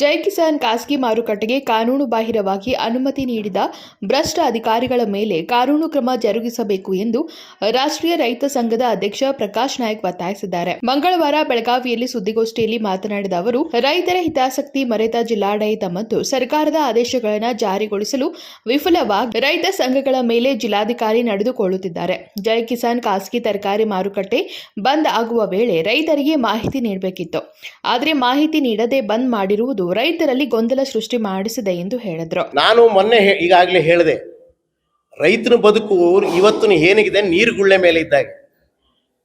ಜೈ ಕಿಸಾನ್ ಖಾಸಗಿ ಮಾರುಕಟ್ಟೆಗೆ ಕಾನೂನು ಬಾಹಿರವಾಗಿ ಅನುಮತಿ ನೀಡಿದ ಭ್ರಷ್ಟ ಅಧಿಕಾರಿಗಳ ಮೇಲೆ ಕಾನೂನು ಕ್ರಮ ಜರುಗಿಸಬೇಕು ಎಂದು ರಾಷ್ಟ್ರೀಯ ರೈತ ಸಂಘದ ಅಧ್ಯಕ್ಷ ಪ್ರಕಾಶ್ ನಾಯಕ್ ಒತ್ತಾಯಿಸಿದ್ದಾರೆ. ಮಂಗಳವಾರ ಬೆಳಗಾವಿಯಲ್ಲಿ ಸುದ್ದಿಗೋಷ್ಠಿಯಲ್ಲಿ ಮಾತನಾಡಿದ ಅವರು, ರೈತರ ಹಿತಾಸಕ್ತಿ ಮರೆತ ಜಿಲ್ಲಾಡಳಿತ ಮತ್ತು ಸರ್ಕಾರದ ಆದೇಶಗಳನ್ನು ಜಾರಿಗೊಳಿಸಲು ವಿಫಲವಾಗಿ ರೈತ ಸಂಘಗಳ ಮೇಲೆ ಜಿಲ್ಲಾಧಿಕಾರಿ ನಡೆದುಕೊಳ್ಳುತ್ತಿದ್ದಾರೆ. ಜೈ ಕಿಸಾನ್ ಖಾಸಗಿ ತರಕಾರಿ ಮಾರುಕಟ್ಟೆ ಬಂದ್ ಆಗುವ ವೇಳೆ ರೈತರಿಗೆ ಮಾಹಿತಿ ನೀಡಬೇಕಿತ್ತು. ಆದರೆ ಮಾಹಿತಿ ನೀಡದೆ ಬಂದ್ ಮಾಡಿರುವುದು ರೈತರಲ್ಲಿ ಗೊಂದಲ ಸೃಷ್ಟಿ ಮಾಡಿಸಿದೆ ಎಂದು ಹೇಳಿದ್ರು. ನಾನು ಮೊನ್ನೆ ಈಗಾಗಲೇ ಹೇಳಿದೆ. ರೈತನ ಬದುಕು ಇವತ್ತು ಏನಿಗಿದೆ? ನೀರು ಗುಳ್ಳೆ ಮೇಲೆ ಇದ್ದಾಗ.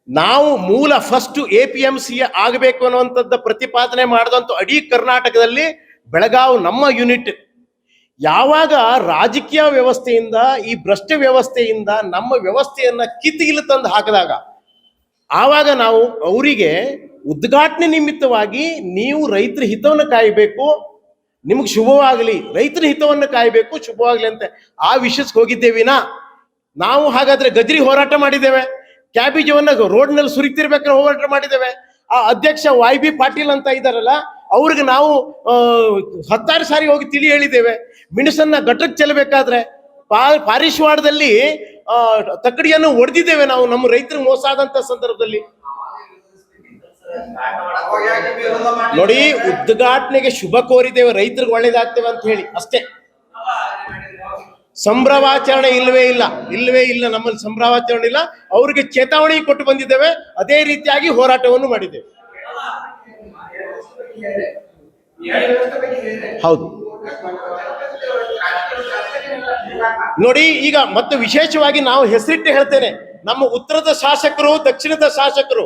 ನಾವು ಮೂಲ first A P M C ಆಗಬೇಕು ಅನ್ನುವಂಥದ್ದು ಪ್ರತಿಪಾದನೆ ಮಾಡಿದಂತ ಅಡೀ ಕರ್ನಾಟಕದಲ್ಲಿ ಬೆಳಗಾವ್ ನಮ್ಮ ಯೂನಿಟ್ ಯಾವಾಗ ರಾಜಕೀಯ ವ್ಯವಸ್ಥೆಯಿಂದ, ಈ ಭ್ರಷ್ಟ ವ್ಯವಸ್ಥೆಯಿಂದ ನಮ್ಮ ವ್ಯವಸ್ಥೆಯನ್ನ ಕಿತ್ತಿಗಿಲು ತಂದು ಹಾಕಿದಾಗ, ಆವಾಗ ನಾವು ಅವರಿಗೆ ಉದ್ಘಾಟನೆ ನಿಮಿತ್ತವಾಗಿ ನೀವು ರೈತರ ಹಿತವನ್ನು ಕಾಯಬೇಕು, ನಿಮಗೆ ಶುಭವಾಗಲಿ, ರೈತರ ಹಿತವನ್ನು ಕಾಯಬೇಕು, ಶುಭವಾಗಲಿ ಅಂತ ಆ ವಿಷಯಕ್ಕೆ ಹೋಗಿದ್ದೇವಿನಾ ನಾವು ಹಾಗಾದ್ರೆ ಗಜ್ರಿ ಹೋರಾಟ ಮಾಡಿದ್ದೇವೆ. ಕ್ಯಾಬೇಜವನ್ನ ರೋಡ್ನಲ್ಲಿ ಸುರಿತಿರ್ಬೇಕಾದ್ರೆ ಹೋರಾಟ ಮಾಡಿದ್ದೇವೆ. ಆ ಅಧ್ಯಕ್ಷ ವಾಯ್ ಬಿ ಪಾಟೀಲ್ ಅಂತ ಇದ್ದಾರಲ್ಲ ಅವ್ರಿಗೆ ನಾವು ಹತ್ತಾರು ಸಾರಿ ಹೋಗಿ ತಿಳಿ ಹೇಳಿದ್ದೇವೆ. ಮಿಣಸನ್ನ ಘಟಕ್ ಚೆಲ್ಲಬೇಕಾದ್ರೆ, ಪಾ, ಪಾರಿಶ್ವಾಡದಲ್ಲಿ ತಕ್ಕಡಿಯನ್ನು ಒಡೆದಿದ್ದೇವೆ ನಾವು ನಮ್ಮ ರೈತರಿಗೆ ಮೋಸ ಆದಂತ ಸಂದರ್ಭದಲ್ಲಿ. ನೋಡಿ, ಉದ್ಘಾಟನೆಗೆ ಶುಭ ಕೋರಿದ್ದೇವೆ, ರೈತರಿಗೆ ಒಳ್ಳೇದಾಗ್ತೇವೆ ಅಂತ ಹೇಳಿ, ಅಷ್ಟೇ. ಸಂಭ್ರಮಾಚರಣೆ ಇಲ್ಲವೇ ಇಲ್ಲ ಇಲ್ಲವೇ ಇಲ್ಲ, ನಮ್ಮಲ್ಲಿ ಸಂಭ್ರಮಾಚರಣೆ ಇಲ್ಲ. ಅವರಿಗೆ ಚೇತಾವಣಿ ಕೊಟ್ಟು ಬಂದಿದ್ದೇವೆ, ಅದೇ ರೀತಿಯಾಗಿ ಹೋರಾಟವನ್ನು ಮಾಡಿದ್ದೇವೆ. ಹೌದು. ನೋಡಿ, ಈಗ ಮತ್ತು ವಿಶೇಷವಾಗಿ ನಾವು ಹೆಸರಿಟ್ಟು ಹೇಳ್ತೇನೆ, ನಮ್ಮ ಉತ್ತರದ ಶಾಸಕರು, ದಕ್ಷಿಣದ ಶಾಸಕರು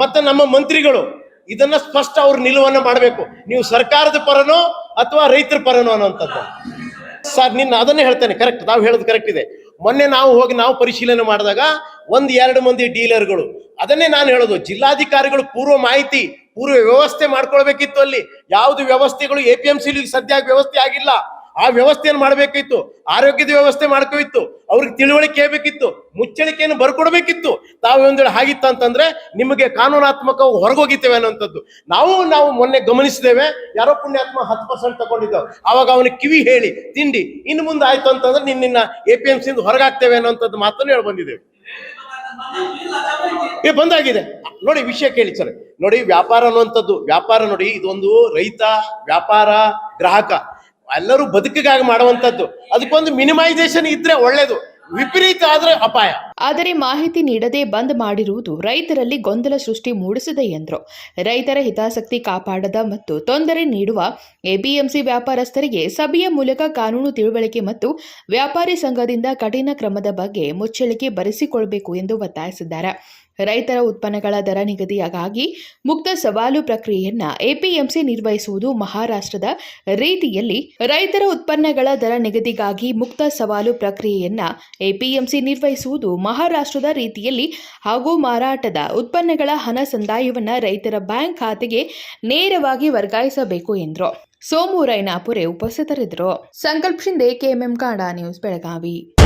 ಮತ್ತೆ ನಮ್ಮ ಮಂತ್ರಿಗಳು, ಇದನ್ನ ಸ್ಪಷ್ಟ ಅವ್ರ ನಿಲುವನ್ನ ಮಾಡಬೇಕು. ನೀವು ಸರ್ಕಾರದ ಪರನೋ ಅಥವಾ ರೈತರ ಪರನೋ ಅನ್ನೋಂಥದ್ದು ಸರ್, ನಿನ್ನ ಅದನ್ನೇ ಹೇಳ್ತೇನೆ ಕರೆಕ್ಟ್ ನಾವು ಹೇಳೋದು ಕರೆಕ್ಟ್ ಇದೆ. ಮೊನ್ನೆ ನಾವು ಹೋಗಿ ನಾವು ಪರಿಶೀಲನೆ ಮಾಡಿದಾಗ ಒಂದ್ ಎರಡು ಮಂದಿ ಡೀಲರ್ಗಳು, ಅದನ್ನೇ ನಾನು ಹೇಳೋದು, ಜಿಲ್ಲಾಧಿಕಾರಿಗಳು ಪೂರ್ವ ಮಾಹಿತಿ, ಪೂರ್ವ ವ್ಯವಸ್ಥೆ ಮಾಡ್ಕೊಳ್ಬೇಕಿತ್ತು ಅಲ್ಲಿ. ಯಾವ್ದು ವ್ಯವಸ್ಥೆಗಳು ಎ ಪಿ ಎಂ ಸಿಲಿ ಸದ್ಯ ವ್ಯವಸ್ಥೆ ಆಗಿಲ್ಲ. ಆ ವ್ಯವಸ್ಥೆಯನ್ನು ಮಾಡಬೇಕಿತ್ತು, ಆರೋಗ್ಯದ ವ್ಯವಸ್ಥೆ ಮಾಡ್ಕೋಯಿತ್ತು ಅವ್ರಿಗೆ ತಿಳುವಳಿಕೆ ಬೇಕಿತ್ತು ಮುಚ್ಚಳಿಕೆಯನ್ನು ಬರ್ಕೊಡ್ಬೇಕಿತ್ತು. ತಾವು ಒಂದ್ ವೇಳೆ ಹಾಗಿತ್ತು ಅಂತಂದ್ರೆ ನಿಮಗೆ ಕಾನೂನಾತ್ಮಕ ಹೊರಗೋಗಿತ್ತೇವೆ ಅನ್ನೋಂಥದ್ದು ನಾವು ನಾವು ಮೊನ್ನೆ ಗಮನಿಸಿದ್ದೇವೆ, ಯಾರೋ ಪುಣ್ಯಾತ್ಮ ಹತ್ತು ಪರ್ಸೆಂಟ್ ತಗೊಂಡಿದ್ದಾವೆ ಅವಾಗ ಅವನಿಗೆ ಕಿವಿ ಹೇಳಿ, ತಿಂಡಿ, ಇನ್ನು ಮುಂದೆ ಆಯ್ತು ಅಂತಂದ್ರೆ ನಿನ್ನ ನಿನ್ನ ಎ ಪಿ ಎಂ ಸಿಂದ ಹೊರಗಾಗ್ತೇವೆ ಅನ್ನೋಂಥದ್ದು ಮಾತನ್ನು ಹೇಳಿ ಬಂದಿದ್ದೇವೆ. ಏ, ಬಂದಾಗಿದೆ. ನೋಡಿ, ವಿಷಯ ಕೇಳಿ ಸರ್. ನೋಡಿ, ವ್ಯಾಪಾರ ಅನ್ನುವಂಥದ್ದು, ವ್ಯಾಪಾರ ನೋಡಿ, ಇದೊಂದು ರೈತ, ವ್ಯಾಪಾರ, ಗ್ರಾಹಕ. ಎಲ್ಲರೂ ಬದುಕಿಗಾಗಿ ಮಾಡುವಂತದ್ದು ಅದಕ್ಕೊಂದು ಮಿನಿಮೈಸೇಷನ್ ಇದ್ರೆ ಒಳ್ಳೇದು. ವಿಪರೀತ ಆದ್ರೆ ಅಪಾಯ. ಆದರೆ ಮಾಹಿತಿ ನೀಡದೆ ಬಂದ್ ಮಾಡಿರುವುದು ರೈತರಲ್ಲಿ ಗೊಂದಲ ಸೃಷ್ಟಿ ಮೂಡಿಸಿದೆ ಎಂದರು. ರೈತರ ಹಿತಾಸಕ್ತಿ ಕಾಪಾಡದ ಮತ್ತು ತೊಂದರೆ ನೀಡುವ ಎಪಿಎಂಸಿ ವ್ಯಾಪಾರಸ್ಥರಿಗೆ ಸಭೆಯ ಮೂಲಕ ಕಾನೂನು ತಿಳುವಳಿಕೆ ಮತ್ತು ವ್ಯಾಪಾರಿ ಸಂಘದಿಂದ ಕಠಿಣ ಕ್ರಮದ ಬಗ್ಗೆ ಮುಚ್ಚಳಿಕೆ ಬರೆಸಿಕೊಳ್ಳಬೇಕು ಎಂದು ಒತ್ತಾಯಿಸಿದ್ದಾರೆ. ರೈತರ ಉತ್ಪನ್ನಗಳ ದರ ನಿಗದಿಯಾಗಿ ಮುಕ್ತ ಸವಾಲು ಪ್ರಕ್ರಿಯೆಯನ್ನ ಎಪಿಎಂಸಿ ನಿರ್ವಹಿಸುವುದು ಮಹಾರಾಷ್ಟ್ರದ ರೀತಿಯಲ್ಲಿ ರೈತರ ಉತ್ಪನ್ನಗಳ ದರ ನಿಗದಿಗಾಗಿ ಮುಕ್ತ ಸವಾಲು ಪ್ರಕ್ರಿಯೆಯನ್ನ ಎಪಿಎಂಸಿ ನಿರ್ವಹಿಸುವುದು ಮಹಾರಾಷ್ಟ್ರದ ರೀತಿಯಲ್ಲಿ ಹಾಗೂ ಮಾರಾಟದ ಉತ್ಪನ್ನಗಳ ಹಣ ಸಂದಾಯವನ್ನು ರೈತರ ಬ್ಯಾಂಕ್ ಖಾತೆಗೆ ನೇರವಾಗಿ ವರ್ಗಾಯಿಸಬೇಕು ಎಂದರು. ಸೋಮು ರೈನಾಪುರೆ ಉಪಸ್ಥಿತರಿದ್ದರು. ಸಂಕಲ್ಪ ಶಿಂದೆ ಕೆಎಂಎಂ ಕಾಡ ನ್ಯೂಸ್, ಬೆಳಗಾವಿ.